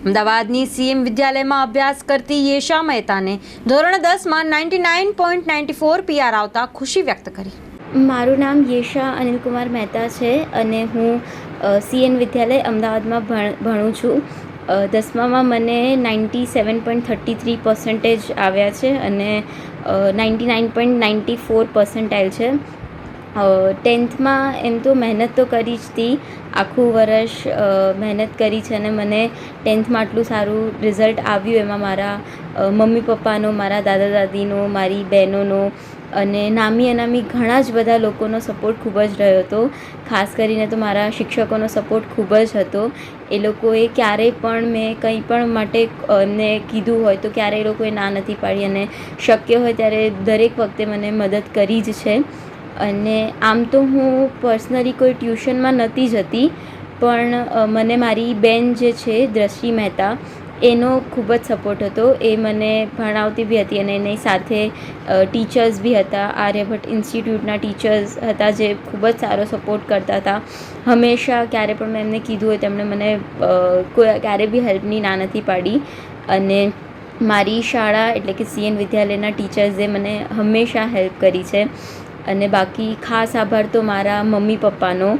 અમદાવાદની સીએમ વિદ્યાલયમાં અભ્યાસ કરતી યેશા મહેતાને ધોરણ દસમાં ninety nine point ninety four PR આવતા ખુશી વ્યક્ત કરી. મારું નામ યેશા અનિલકુમાર મહેતા છે અને હું સીએન વિદ્યાલય અમદાવાદમાં ભણ છું. દસમામાં મને ninety seven point thirty three percentage આવ્યા છે અને ninety nine point ninety four percentile છે ટેન્થમાં એમ તો મહેનત તો કરી જ હતી આખું વર્ષ મહેનત કરી છે અને મને ટેન્થમાં આટલું સારું રિઝલ્ટ આવ્યું એમાં મારા મમ્મી પપ્પાનો, મારા દાદા દાદીનો, મારી બહેનોનો અને નામી અનામી ઘણા જ બધા લોકોનો સપોર્ટ ખૂબ જ રહ્યો હતો. ખાસ કરીને તો મારા શિક્ષકોનો સપોર્ટ ખૂબ જ હતો. એ લોકોએ ક્યારેય પણ મેં કંઈ પણ માટે એમને કીધું હોય તો ક્યારેય લોકોએ ના નથી પાડી અને શક્ય હોય ત્યારે દરેક વખતે મને મદદ કરી જ છે. અને આમ તો હું પર્સનલી કોઈ ટ્યુશનમાં નહોતી જતી, પણ મને મારી બેન જે છે દ્રષ્ટિ મહેતા, એનો ખૂબ જ સપોર્ટ હતો. એ મને ભણાવતી બી હતી અને એની સાથે ટીચર્સ બી હતા. આર્યભટ્ટ ઇન્સ્ટિટ્યૂટના ટીચર્સ હતા જે ખૂબ જ સારો સપોર્ટ કરતા હતા. હંમેશા ક્યારે પણ મેં એમને કીધું હોય તેમણે મને કોઈ, ક્યારે બી હેલ્પની ના નથી પાડી. અને મારી શાળા એટલે કે સીએન વિદ્યાલયના ટીચર્સે મને હંમેશા હેલ્પ કરી છે. અને બાકી ખાસ આભાર તો મારા મમ્મી પપ્પાનો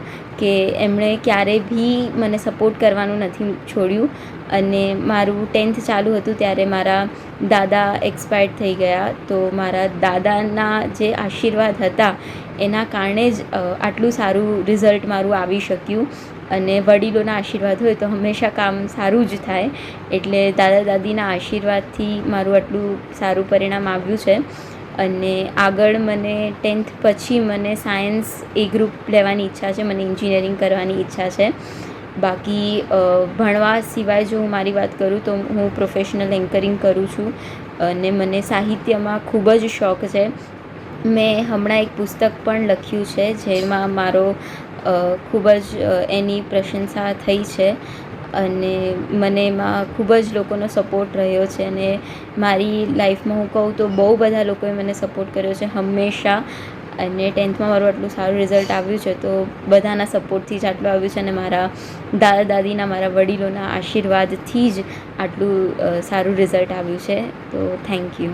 કે એમણે ક્યારેય બી મને સપોર્ટ કરવાનું નથી છોડ્યું. અને મારું ટેન્થ ચાલુ હતું ત્યારે મારા દાદા એક્સપાયર્ડ થઈ ગયા. તો મારા દાદાના જે આશીર્વાદ હતા, એના કારણે જ આટલું સારું રિઝલ્ટ મારું આવી શક્યું. અને વડીલોના આશીર્વાદ હોય તો હંમેશા કામ સારું જ થાય. એટલે દાદા દાદીના આશીર્વાદથી મારું આટલું સારું પરિણામ આવ્યું છે. અને આગળ મને ટેન્થ પછી મને સાયન્સ એ ગ્રુપ લેવાની ઈચ્છા છે, મને એન્જિનિયરિંગ કરવાની ઈચ્છા છે. બાકી ભણવા સિવાય જો હું મારી વાત કરું તો હું પ્રોફેશનલ એન્કરિંગ કરું છું અને મને સાહિત્યમાં ખૂબ જ શોખ છે. મેં હમણાં એક પુસ્તક પણ લખ્યું છે, જેમાં મારો ખૂબ જ એની પ્રશંસા થઈ છે. અને મને એમાં ખૂબ જ લોકોનો સપોર્ટ રહ્યો છે અને મારી લાઈફમાં હું કહું તો બહુ બધા લોકોએ મને સપોર્ટ કર્યો છે હંમેશા. અને ટેન્થમાં મારું આટલું સારું રિઝલ્ટ આવ્યું છે તો બધાના સપોર્ટથી જ આટલું આવ્યું છે અને મારા દાદા દાદીના, મારા વડીલોના આશીર્વાદથી જ આટલું સારું રિઝલ્ટ આવ્યું છે. તો થેન્ક યુ